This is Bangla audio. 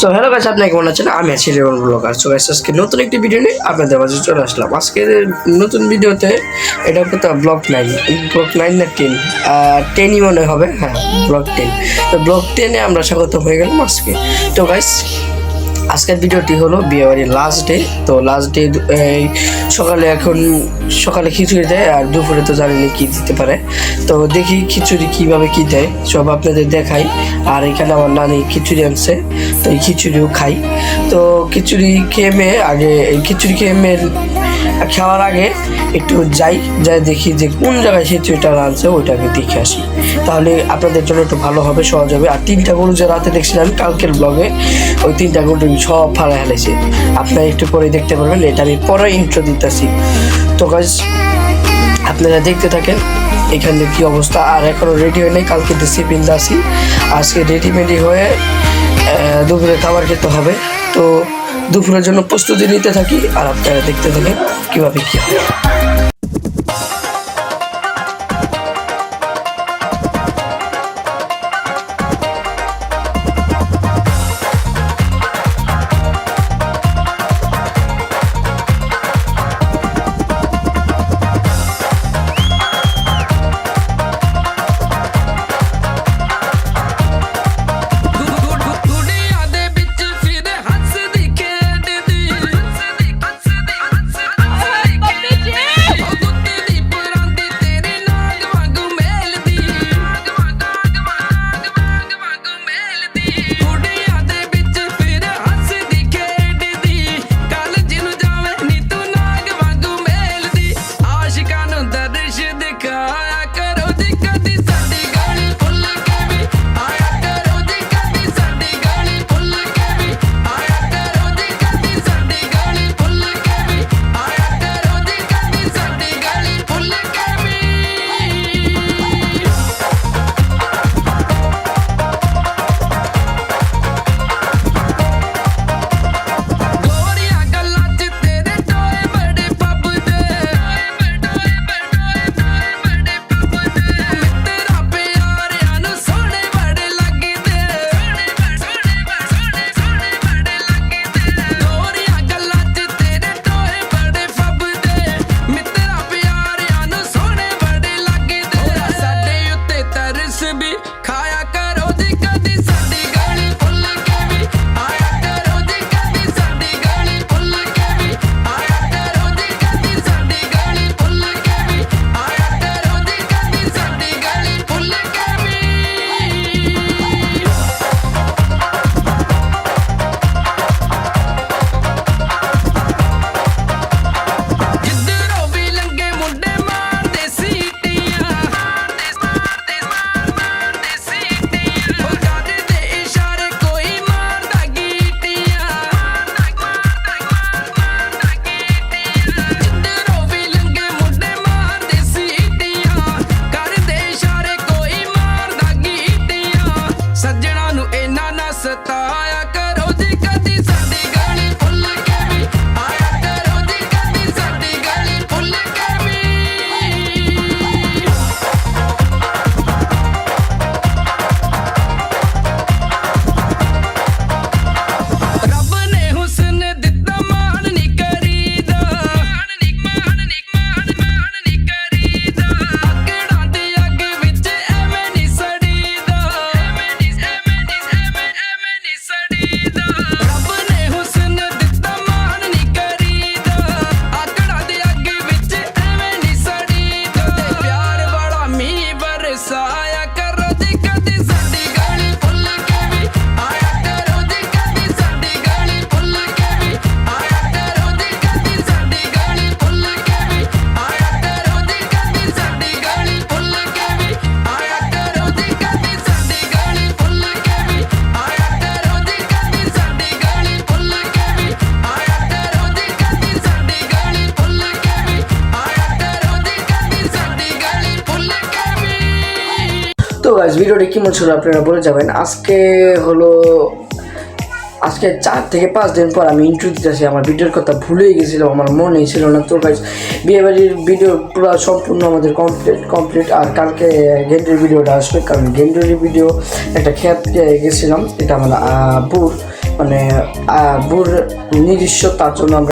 সো হ্যালো গাছ আপনি কেমন আছেন? আমি আছি রেবন ব্লগার সো গাছ আজকে নতুন একটি ভিডিও নিয়ে আপনাদের মাঝে চলে আসলাম। আজকে নতুন ভিডিওতে এটা কিন্তু ব্লক নাইন ব্লক নাইন না টেন টেনই মনে হবে হ্যাঁ ব্লক টেন তো ব্লক টেনে আমরা স্বাগত হয়ে গেলাম আজকে। তো গাইস আজকের ভিডিওটি হলো বিয়েবাড়ির লাস্ট ডে তো লাস্ট ডে এই সকালে এখন সকালে খিচুড়ি দেয় আর দুপুরে তো জানিনি কী দিতে পারে। তো দেখি খিচুড়ি কীভাবে কি দেয়, সব আপনাদের দেখাই। আর এখানে আমার নানি খিচুড়ি আনছে, তো এই খিচুড়িও খাই। তো খিচুড়ি খেয়ে মেয়ে, আগে এই খিচুড়ি খেয়ে মেয়ে খাওয়ার আগে একটু যাই যাই দেখি যে কোন জায়গায় খিচুড়িটা রাঁধছে, ওইটাকে দেখে আসি। তাহলে আপনাদের জন্য একটু ভালো হবে, সহজ হবে। আর তিনটা গরু যে রাতে দেখছিলাম কালকের ব্লগে ওই তিনটা গরু সব ফাড়া হেলেছে আপনারা একটু পরে দেখতে পারবেন, এটা আমি পরে ইন্ট্রো দিতেছি। তো কাজ আপনারা দেখতে থাকেন, এখানে কি অবস্থা। আর এখনও রেডি হয় নাই কালকে ডিসিপ্লিন আসি। আজকে রেডিমেডি হয়ে দুপুরে খাবার খেতে হবে। তো দুপুরের জন্য প্রস্তুতি নিতে থাকি আর আপনারা দেখতে থাকেন কীভাবে কী হয়। ਸਤਾਇਆ ভিডিওটি কেমন ছিল আপনারা বলে যাবেন। আজকে হলো, আজকে চার থেকে পাঁচ দিন পর আমি ইন্ট্রো দিতেছি আমার ভিডিওর কথা ভুলেই গেছিলাম আমার মনেই ছিল না। তো গাইজ বিয়ে বাড়ির ভিডিও পুরো সম্পূর্ণ আমাদের কমপ্লিট কমপ্লিট আর কালকে গেন্ডের ভিডিওটা আসবে, কারণ গেন্ডের ভিডিও একটা খেত গেছিলাম। এটা আমার বুর মানে বুর নিজস্ব তার জন্য আমরা